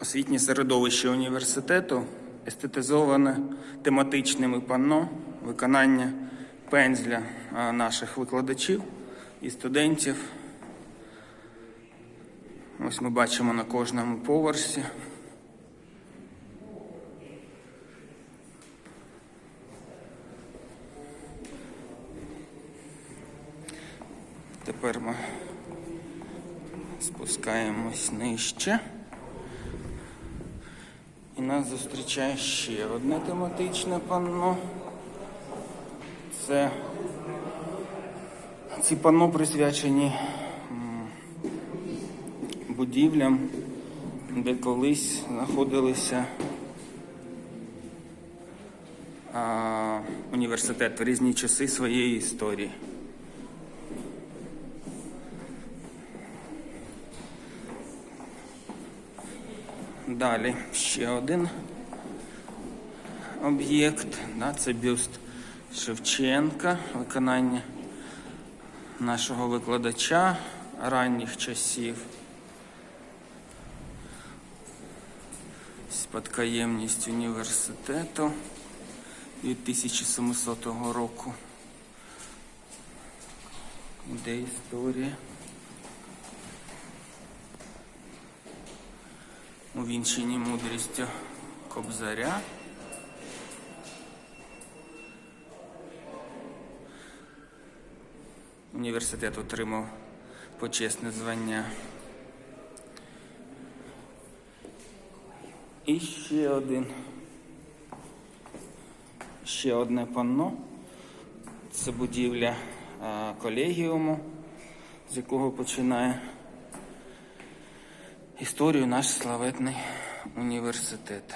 Освітнє середовище університету естетизоване тематичними панно, виконання пензля наших викладачів і студентів. Ось ми бачимо на кожному поверсі. Тепер ми спускаємось нижче. Нас зустрічає ще одне тематичне панно. Це ці панно присвячені будівлям, де колись знаходилися університет в різні часи своєї історії. Далі ще один об'єкт. Да, це бюст Шевченка, виконання нашого викладача ранніх часів. Спадкоємність університету від 1700 року. Іде історія. Увінчені мудрістю Кобзаря. Університет отримав почесне звання. І ще один. Ще одне панно. Це будівля колегіуму, з якого починає історію наш славетний університет.